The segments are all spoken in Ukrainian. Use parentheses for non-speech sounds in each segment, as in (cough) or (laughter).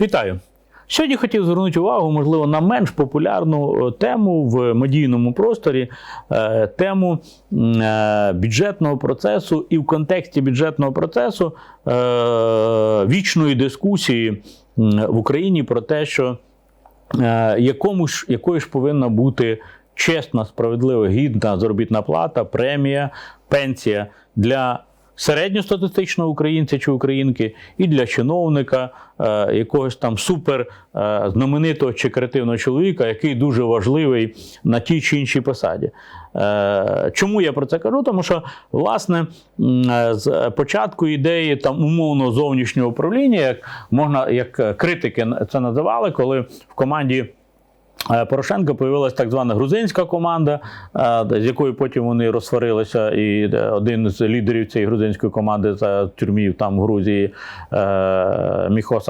Вітаю! Сьогодні хотів звернути увагу, можливо, на менш популярну е, тему в медійному просторі, е, тему е, бюджетного процесу і в контексті бюджетного процесу вічної дискусії в Україні про те, що якому ж, якою ж повинна бути чесна, справедлива, гідна заробітна плата, премія, пенсія для середньостатистичного українця чи українки і для чиновника, е, якогось там супер е, знаменитого чи креативного чоловіка, який дуже важливий на тій чи іншій посаді. Е, Чому я про це кажу? Тому що, власне, з початку ідеї там умовно зовнішнього управління, як можна, як критики це називали, коли в команді. Е, Порошенка появилася так звана грузинська команда, е, з якою потім вони розсварилися. І е, один з лідерів цієї грузинської команди за тюрмів там в Грузії Міхо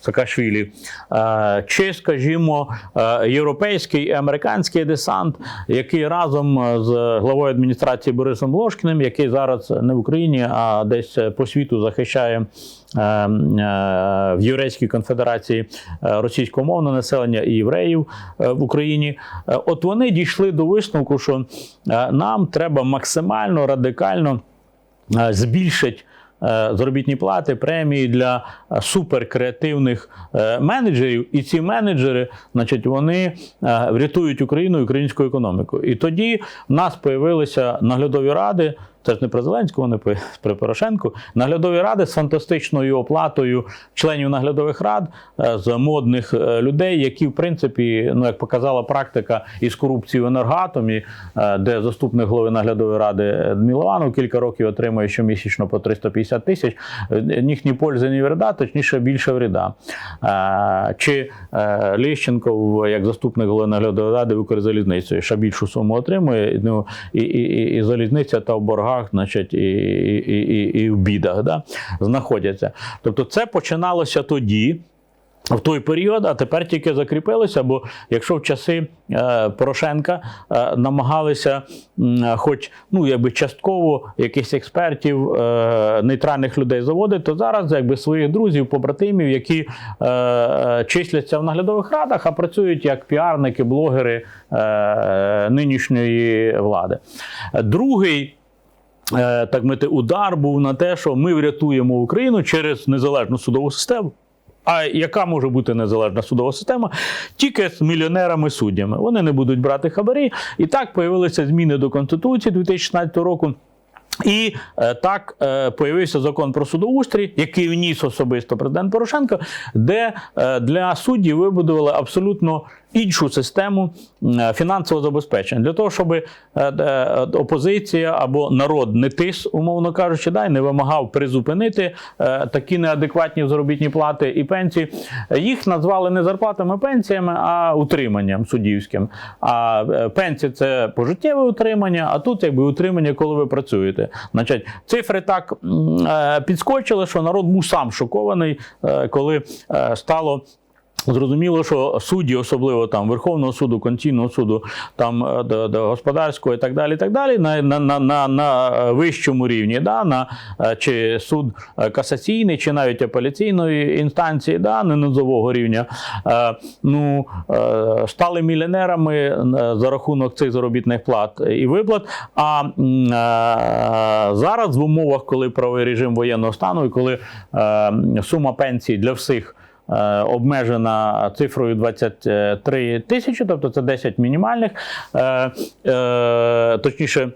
Саакашвілі. Чи, скажімо, європейський і американський десант, який разом з главою адміністрації Борисом Ложкіним, який зараз не в Україні, а десь по світу захищає в Єврейській конфедерації е, російськомовне населення і євреїв е, в Україні. Е, От вони дійшли до висновку, що е, нам треба максимально радикально е, збільшити. е, Заробітні плати, премії для е, суперкреативних е, менеджерів, і ці менеджери, значить, вони е, врятують Україну і українську економіку. І тоді в нас появилися наглядові ради. Це ж не при Зеленському, не при (laughs) Порошенку. Наглядові ради з фантастичною оплатою членів наглядових рад е, з модних е, людей, які, в принципі, ну як показала практика із корупції в енергоатомі, е, де заступник голови наглядової ради Мілованов кілька років отримує щомісячно по 350 тисяч. е, Ні пользи, ні вреда, точніше більше вреда. Чи Лещенко, в- як заступник голови наглядової ради в Укрзалізниці, ще більшу суму отримує. Ну, і, і, і, і залізниця та в боргах, значить, і, і, і, і в бідах да, знаходяться. Тобто це починалося тоді. В той період, а тепер тільки закріпилося, бо якщо в часи е, Порошенка е, намагалися, хоч ну якби частково якихось експертів, е, нейтральних людей заводити, то зараз якби своїх друзів, побратимів, які числяться в наглядових радах, а працюють як піарники, блогери нинішньої влади. Другий так мити, удар був на те, що ми врятуємо Україну через незалежну судову систему. А яка може бути незалежна судова система? Тільки з мільйонерами-суддями. Вони не будуть брати хабарі. І так появилися зміни до Конституції 2016 року. І е, так е, появився закон про судоустрій, який вніс особисто президент Порошенко, де е, для суддів вибудували абсолютно іншу систему фінансового забезпечення для того, щоб е, е, опозиція або народ не тис, умовно кажучи, да, і не вимагав призупинити е, такі неадекватні заробітні плати і пенсії. Їх назвали не зарплатами, пенсіями, а утриманням суддівським. А пенсія це пожиттєве утримання, а тут якби утримання, коли ви працюєте. Значить, цифри так підскочили, що народ був сам шокований, коли стало. Зрозуміло, що судді, особливо там Верховного суду, Конституційного суду, там е, до, до господарського і так далі, і так далі, на, на, на, на, вищому рівні, да, на е, чи суд е, касаційний, чи навіть апеляційної інстанції, да, не низового рівня, ну, стали мільйонерами за рахунок цих заробітних плат і виплат. А зараз в умовах, коли правовий режим воєнного стану, і коли сума пенсій для всіх обмежена цифрою 23 тисячі, тобто це 10 мінімальних, е, е, точніше.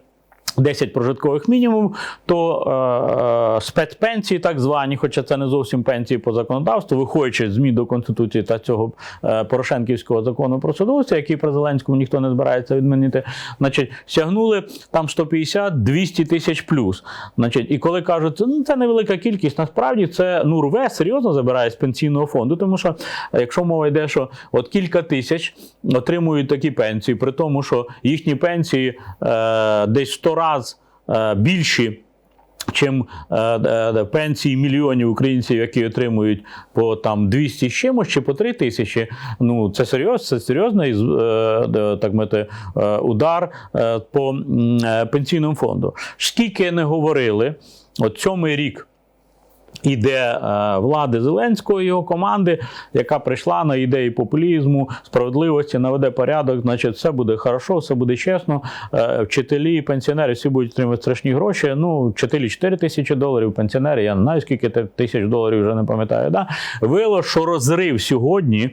10 прожиткових мінімум, то е, спецпенсії, так звані, хоча це не зовсім пенсії по законодавству, виходячи з змін до Конституції та цього е, Порошенківського закону про судовця, який при Зеленському ніхто не збирається відмінити, значить, сягнули там 150-200 тисяч плюс. Значить, і коли кажуть, ну це невелика кількість, насправді це ну рве серйозно забирає з пенсійного фонду, тому що е, якщо мова йде, що от кілька тисяч отримують такі пенсії, при тому, що їхні пенсії е, десь 100 разів е, більші. Чим е, е, пенсії мільйонів українців, які отримують по там 200 з чимось чи по 3 тисячі. Ну це серйозно, це серйозний так мати, удар по пенсійному фонду. Скільки не говорили, от сьомий рік Іде е, влади Зеленського і його команди, яка прийшла на ідеї популізму, справедливості, наведе порядок. Значить, все буде хорошо, все буде чесно. Е, вчителі, пенсіонери всі будуть отримувати страшні гроші. Ну, вчителі 4 тисячі доларів, пенсіонери, я не знаю, скільки тисяч доларів вже не пам'ятаю. Да? Виявило, що розрив сьогодні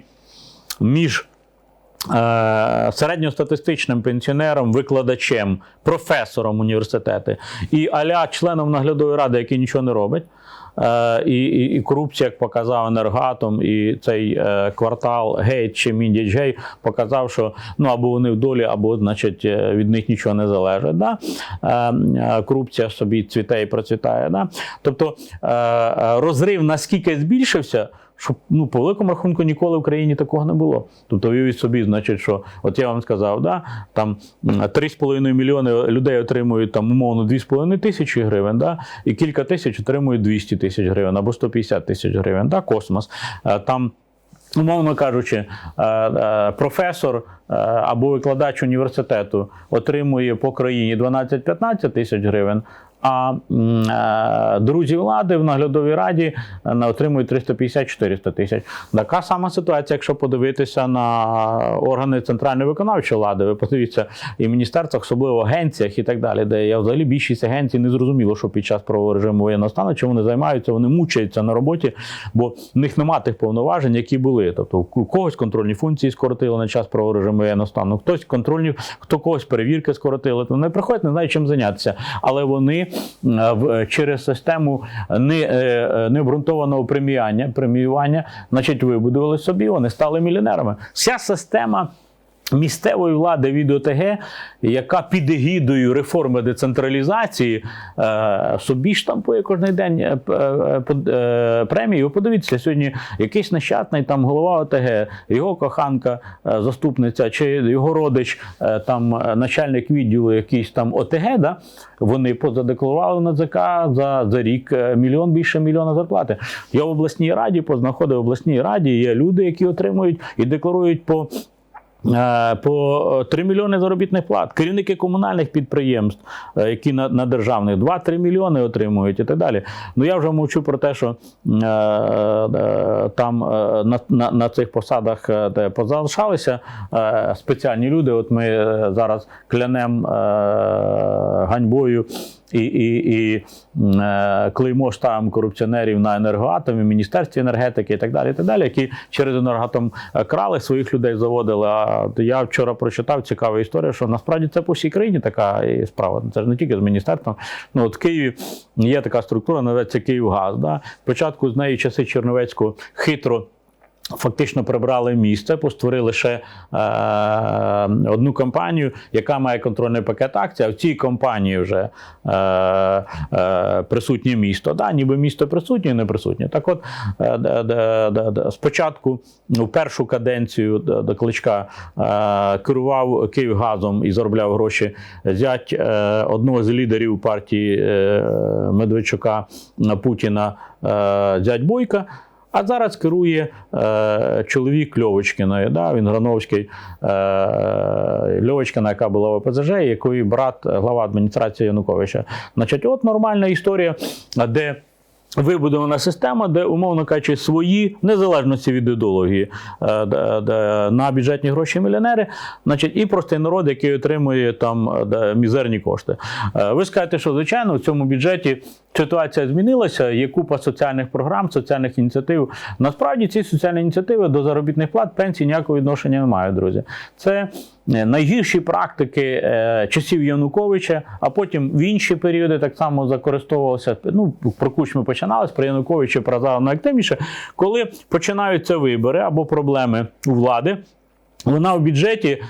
між е, середньостатистичним пенсіонером, викладачем, професором університету і аля членом наглядової ради, який нічого не робить. Е, і, і, і корупція, як показав енергатом, і цей е, квартал гей чи Міндіч Гей показав, що ну або вони в долі, або значить е, від них нічого не залежить. Да? Корупція собі цвіте і процвітає. Да? Тобто розрив наскільки збільшився. Що ну, по великому рахунку ніколи в країні такого не було. Тобто уявіть собі, значить, що от я вам сказав, да, там 3,5 мільйони людей отримують там умовно 2,5 тисячі гривень, да, і кілька тисяч отримують 200 тисяч гривень або 150 тисяч гривень. Да, космос. Е, Там Умовно кажучи, е, е, професор або викладач університету отримує по країні 12-15 тисяч гривень, а е, друзі влади в наглядовій раді е, отримують 350-400 тисяч. Така сама ситуація, якщо подивитися на органи центральної виконавчої влади, ви подивіться і в міністерствах, особливо в агенціях і так далі, де я взагалі більшість агенцій не зрозуміло, що під час правового режиму воєнного стану, чим вони займаються, вони мучаються на роботі, бо в них нема тих повноважень, які були. Тобто у когось контрольні функції скоротили на час правового режиму воєнного стану, хтось контрольні, хто когось перевірки скоротили. То вони приходять, не знають, чим зайнятися. Але вони через систему не, е, е, необґрунтованого преміювання, преміювання, значить, вибудували собі, вони стали мільйонерами. Вся система. Місцевої влади від ОТГ, яка під егідою реформи децентралізації е, собі штампує кожен день е, е, премію. Подивіться, сьогодні якийсь нещасний там голова ОТГ, його коханка, заступниця, чи його родич, там начальник відділу якийсь там ОТГ, да, вони позадекларували на ЗК за, за рік мільйон більше мільйона зарплати. Я в обласній раді познаходив в обласній раді. Є люди, які отримують і декларують по. Е, По 3 мільйони заробітних плат, керівники комунальних підприємств, е, які на, на державних 2-3 мільйони отримують і так далі. Ну я вже мовчу про те, що е, е, там е, на, на, на цих посадах е, де позалишалися е, спеціальні люди. От ми е, зараз клянем е, ганьбою і, і, і е, клеймо ставимо корупціонерів на енергоатомі, Міністерстві енергетики і так далі, і так далі, які через енергоатом е, крали своїх людей, заводили. А я вчора прочитав цікаву історію, що насправді це по всій країні така справа. Це ж не тільки з міністерством. Ну от в Києві є така структура, називається Київгаз. Да? Спочатку з неї часи Черновецького хитро. Фактично прибрали місце, постворили ще е, одну компанію, яка має контрольний пакет акцій. А в цій компанії вже е, е, присутнє місто. Да, ніби місто присутнє, не присутнє. Так от е, де, де, спочатку ну, першу каденцію до, кличка е, керував Київгазом і заробляв гроші зять е, одного з лідерів партії е, Медведчука е, Путіна е, зять Бойка. А зараз керує е, чоловік Льовочкіної. Да? Він Грановський е, Льовочкина, яка була в ОПЗЖ, якої брат е, глава адміністрації Януковича. Значить, от нормальна історія, де. Вибудована система, де, умовно кажучи, свої, незалежності від ідеології, е, на бюджетні гроші мільйонери, значить, і простий народ, який отримує там е, мізерні кошти. Е, Ви скажете, що звичайно в цьому бюджеті ситуація змінилася, є купа соціальних програм, соціальних ініціатив. Насправді ці соціальні ініціативи до заробітних плат, пенсій ніякого відношення не мають, друзі. Це е, найгірші практики е, часів Януковича, а потім в інші періоди так само закористовувалося. Ну, про Кучму починалось, про Януковича про Азарова найактивніше, коли починаються вибори або проблеми у влади. Вона в бюджеті е,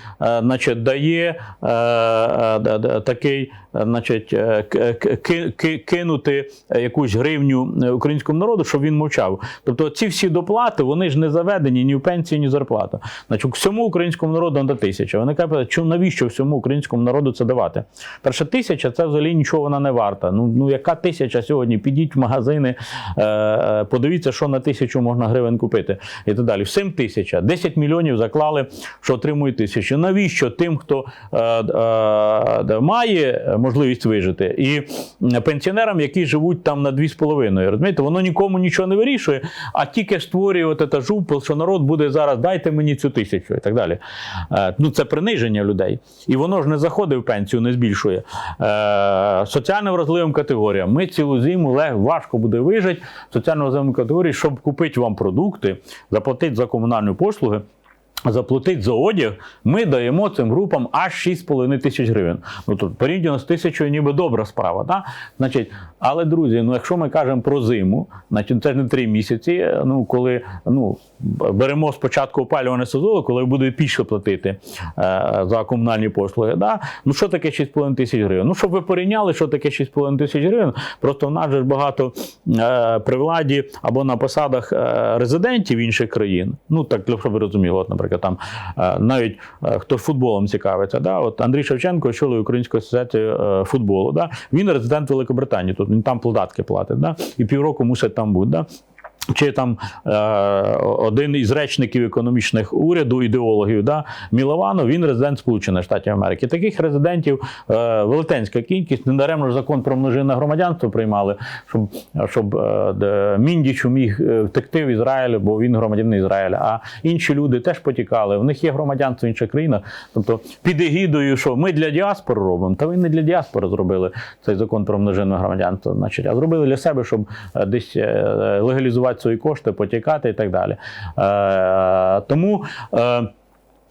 значить, дає е, е, такий, значить, е, к- ки- ки- кинути якусь гривню е, українському народу, щоб він мовчав. Тобто ці всі доплати вони ж не заведені ні в пенсію, ні в зарплату. Значить, всьому українському народу на тисяча. Вони кажуть, чому навіщо всьому українському народу це давати? Перша тисяча це взагалі нічого вона не варта. Ну, ну яка тисяча сьогодні? Підіть в магазини, е, е, подивіться, що на тисячу можна гривень купити і так далі. Всім тисяча. 10 мільйонів заклали що отримують тисячу. Навіщо тим, хто е, е, має можливість вижити, і пенсіонерам, які живуть там на 2,5. Розумієте, воно нікому нічого не вирішує, а тільки створює от це жупел, що народ буде зараз, дайте мені цю тисячу і так далі. Е, ну це приниження людей. І воно ж не заходить в пенсію, не збільшує. Е, соціально вразливим категоріям. Ми цілу зиму важко буде вижити соціально вразливим категорії, щоб купити вам продукти, заплатити за комунальні послуги. Заплатити за одяг, ми даємо цим групам аж 6,5 тисяч гривень. Ну тут порівняно з тисячою, ніби добра справа. Так? Значить, але друзі, ну якщо ми кажемо про зиму, значить це ж не три місяці. Ну коли ну беремо спочатку опалювальне сезону, коли буде більше платити е, за комунальні послуги. Да? Ну що таке 6,5 тисяч гривень? Ну щоб ви порівняли, що таке 6,5 тисяч гривень. Просто в нас же багато е, при владі або на посадах е, резидентів інших країн. Ну так щоб ви розуміли, от, наприклад, там е, навіть е, хто футболом цікавиться. Да? От Андрій Шевченко очолює Української асоціацію е, футболу. Да? Він резидент Великобританії, тут він там податки платить, да? і півроку мусить там бути. Да? Чи там е, один із речників економічних уряду, ідеологів, да, Мілованов, він резидент Сполучених Штатів Америки. Таких резидентів е, велетенська кількість. Недаремно ж закон про множинне громадянство приймали, щоб, щоб е, де Міндіч міг е, втекти в Ізраїль, бо він громадянин Ізраїля. А інші люди теж потікали. В них є громадянство інших країнах. Тобто під егідою, що ми для діаспори робимо, та ви не для діаспори зробили цей закон про множинне громадянство, значить, а зробили для себе, щоб е, десь е, легалізувати свої кошти, потікати і так далі. Е, тому.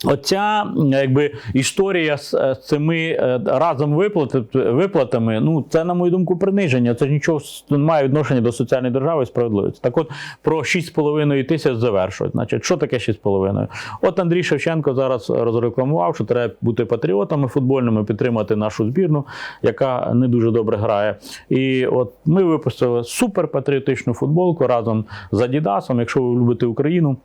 Оця якби історія з е, цими е, разом виплат, виплатами, ну це, на мою думку, приниження. Це нічого не має відношення до соціальної держави і справедливості. Так от про 6,5 тисяч завершують. Значить, що таке 6,5? От Андрій Шевченко зараз розрекламував, що треба бути патріотами футбольними, підтримати нашу збірну, яка не дуже добре грає. І от ми випустили суперпатріотичну футболку разом з Адідасом. Якщо ви любите Україну.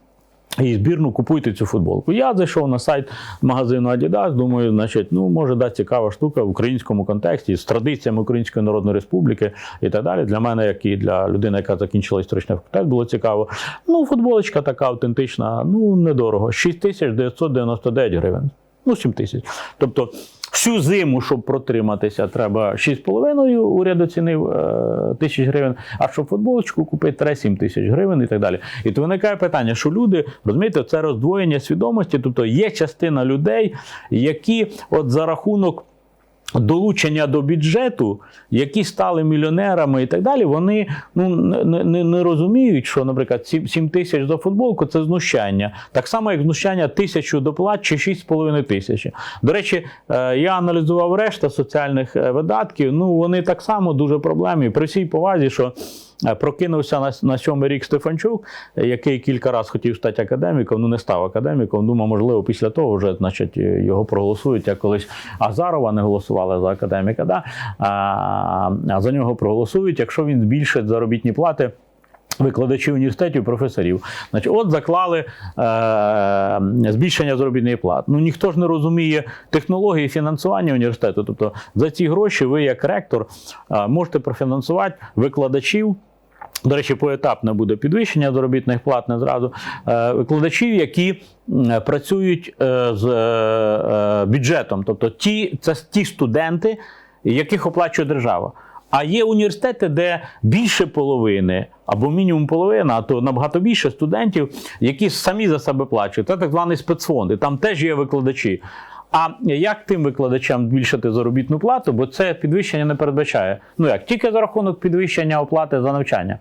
І збірну купуйте цю футболку. Я зайшов на сайт магазину Adidas, думаю, значить, ну може да, цікава штука в українському контексті з традиціями Української Народної Республіки і так далі. Для мене, як і для людини, яка закінчила історичний факультет, було цікаво. Ну, футболочка така автентична, ну недорого. 6999 гривень. Ну, 7 тисяч. Тобто всю зиму, щоб протриматися, треба 6,5 уряд оцінив е, тисяч гривень, а щоб футболочку купити, треба 7 тисяч гривень і так далі. І то виникає питання, що люди, розумієте, це роздвоєння свідомості, тобто є частина людей, які от за рахунок. Долучення до бюджету, які стали мільйонерами і так далі, вони ну не, не, не розуміють, що, наприклад, 7, 7 тисяч за футболку це знущання. Так само, як знущання тисячу доплат чи 6,5 тисячі. До речі, е, я аналізував решта соціальних е, видатків. Ну вони так само дуже проблемні. При всій повазі, що. Е, Прокинувся на, на сьомий рік Стефанчук, е, який кілька разів хотів стати академіком, ну не став академіком. Думав, можливо, після того вже значить, його проголосують, як колись Азарова не голосували за академіка. Да? А, а за нього проголосують, якщо він збільшить заробітні плати. Викладачів університетів, професорів. Значить, от заклали е, збільшення заробітної плат. Ну ніхто ж не розуміє технології фінансування університету. Тобто за ці гроші ви, як ректор, е, можете профінансувати викладачів. До речі, поетапне буде підвищення заробітних плат не зразу. Е, Викладачів, які працюють е, з е, бюджетом, тобто ті, це ті студенти, яких оплачує держава. А є університети, де більше половини або мінімум половина, а то набагато більше студентів, які самі за себе плачуть. Це так званий спецфонд. І там теж є викладачі. А як тим викладачам збільшити заробітну плату? Бо це підвищення не передбачає. Ну як тільки за рахунок підвищення оплати за навчання.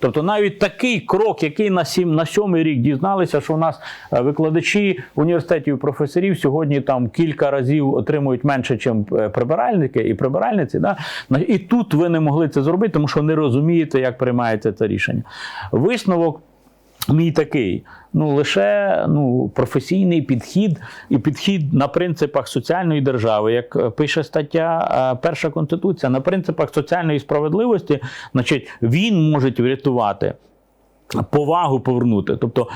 Тобто навіть такий крок, який на сім на сьомий рік дізналися, що у нас е, викладачі університетів професорів сьогодні там кілька разів отримують менше, ніж прибиральники і прибиральниці. Да? І тут ви не могли це зробити, тому що не розумієте, як приймається це рішення. Висновок. Мій такий, ну лише ну, професійний підхід і підхід на принципах соціальної держави, як е, пише стаття е, Перша Конституція, на принципах соціальної справедливості, значить, він може врятувати. Повагу повернути. Тобто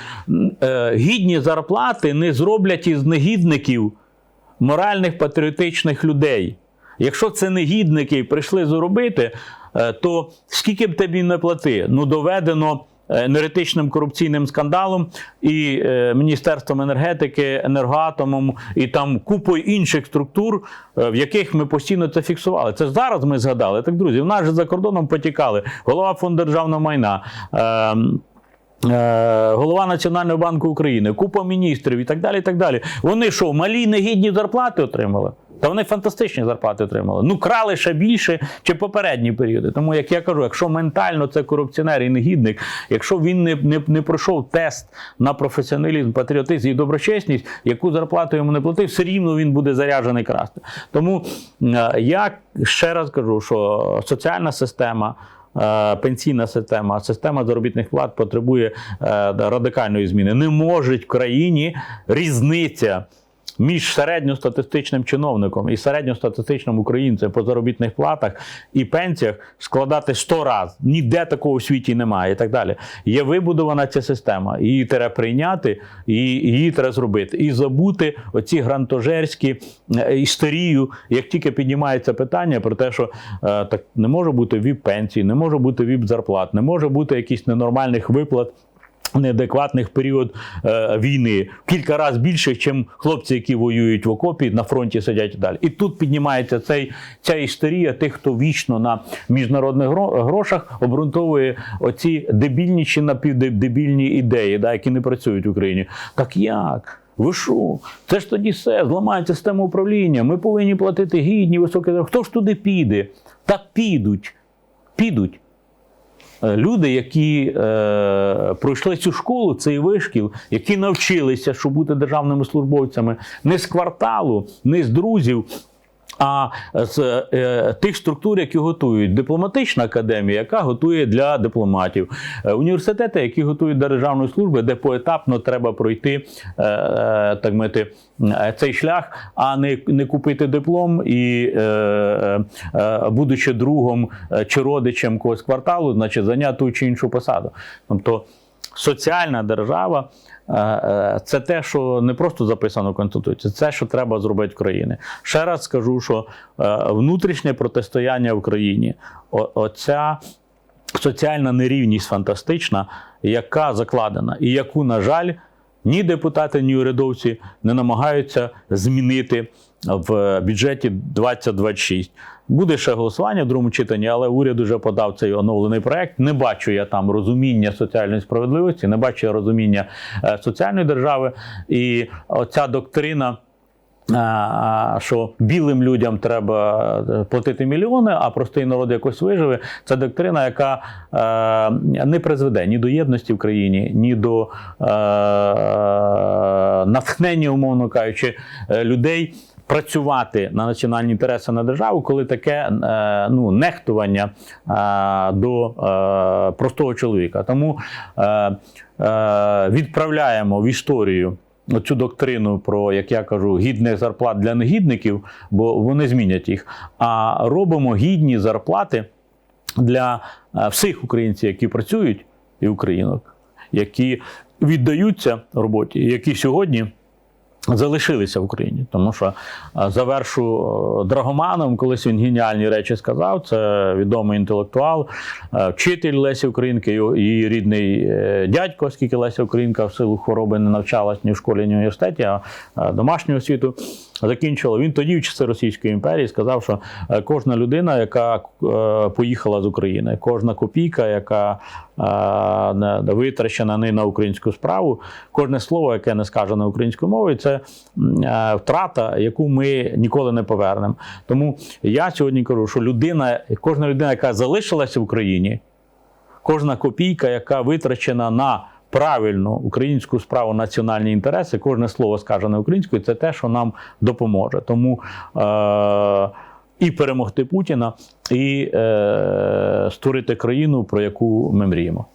е, гідні зарплати не зроблять із негідників моральних патріотичних людей. Якщо це негідники прийшли заробити, то скільки б тобі не плати, ну доведено енергетичним корупційним скандалом, і е, Міністерством енергетики, енергоатомом, і там купою інших структур, е, в яких ми постійно це фіксували. Це зараз ми згадали. Так, друзі, в нас же за кордоном потікали голова фонду державного майна. Е, Е, Голова Національного банку України, купа міністрів і так далі. і так далі. Вони що, малі негідні зарплати отримали? Та вони фантастичні зарплати отримали. Ну, крали ще більше, чи попередні періоди. Тому, як я кажу, якщо ментально це корупціонер і негідник, якщо він не, не, не пройшов тест на професіоналізм, патріотизм і доброчесність, яку зарплату йому не платив, все рівно він буде заряджений красти. Тому е, я ще раз кажу, що соціальна система. Е, Пенсійна система, система заробітних плат потребує е, радикальної зміни. Не може в країні різниця між середньостатистичним чиновником і середньостатистичним українцем по заробітних платах і пенсіях складати 100 разів. Ніде такого в світі немає і так далі. Є вибудована ця система. Її треба прийняти, і її треба зробити. І забути оці грантожерські е, історію, як тільки піднімається питання про те, що е, так не може бути віп пенсій, не може бути віп зарплат, не може бути якихось ненормальних виплат. Неадекватних період е, війни кілька разів більше, ніж хлопці, які воюють в окопі, на фронті сидять і далі. І тут піднімається цей, ця історія тих, хто вічно на міжнародних грошах обґрунтовує оці дебільні чи напівдебільні ідеї, да, які не працюють в Україні. Так як? Ви що? Це ж тоді все, зламається система управління. Ми повинні платити гідні, високі. Хто ж туди піде? Та підуть. Підуть. Е, Люди, які е, пройшли цю школу, цей вишкіл, які навчилися, щоб бути державними службовцями не з кварталу, не з друзів, а з е, тих структур, які готують дипломатична академія, яка готує для дипломатів, е, університети, які готують державної служби, де поетапно треба пройти е, е, так мити, е, цей шлях, а не, не купити диплом і, е, е, е, будучи другом чи родичем когось кварталу, значить зайняти ту чи іншу посаду. Тобто соціальна держава е, е, це те, що не просто записано в Конституції, це що треба зробити в країні. Ще раз скажу, що е, внутрішнє протистояння в країні, оця соціальна нерівність фантастична, яка закладена, і яку, на жаль, ні депутати, ні урядовці не намагаються змінити в бюджеті 2026. Буде ще голосування в другому читанні, але уряд вже подав цей оновлений проект. Не бачу я там розуміння соціальної справедливості, не бачу я розуміння е, соціальної держави. І оця доктрина. Що білим людям треба е, платити мільйони, а простий народ якось виживе. Це доктрина, яка е, не призведе ні до єдності в країні, ні до е, натхнення, умовно кажучи, е, людей працювати на національні інтереси на державу, коли таке е, ну, нехтування е, до е, простого чоловіка. Тому відправляємо в історію. Оцю доктрину про, як я кажу, гідних зарплат для негідників, бо вони змінять їх. А робимо гідні зарплати для всіх українців, які працюють, і українок, які віддаються роботі, які сьогодні залишилися в Україні. Тому що завершу Драгоманом, колись він геніальні речі сказав. Це відомий інтелектуал, е, вчитель Лесі Українки, її рідний е, дядько, оскільки Леся Українка в силу хвороби не навчалась ні в школі, ні в університеті, а домашню освіту закінчила. Він тоді в часи Російської імперії сказав, що е, кожна людина, яка е, поїхала з України, кожна копійка, яка е, витрачена не на українську справу, кожне слово, яке не сказане українською мовою, це втрата, яку ми ніколи не повернемо. Тому я сьогодні кажу, що людина, кожна людина, яка залишилася в Україні, кожна копійка, яка витрачена на правильну українську справу, національні інтереси, кожне слово сказане українською, це те, що нам допоможе. Тому е- і перемогти Путіна, і е- створити країну, про яку ми мріємо.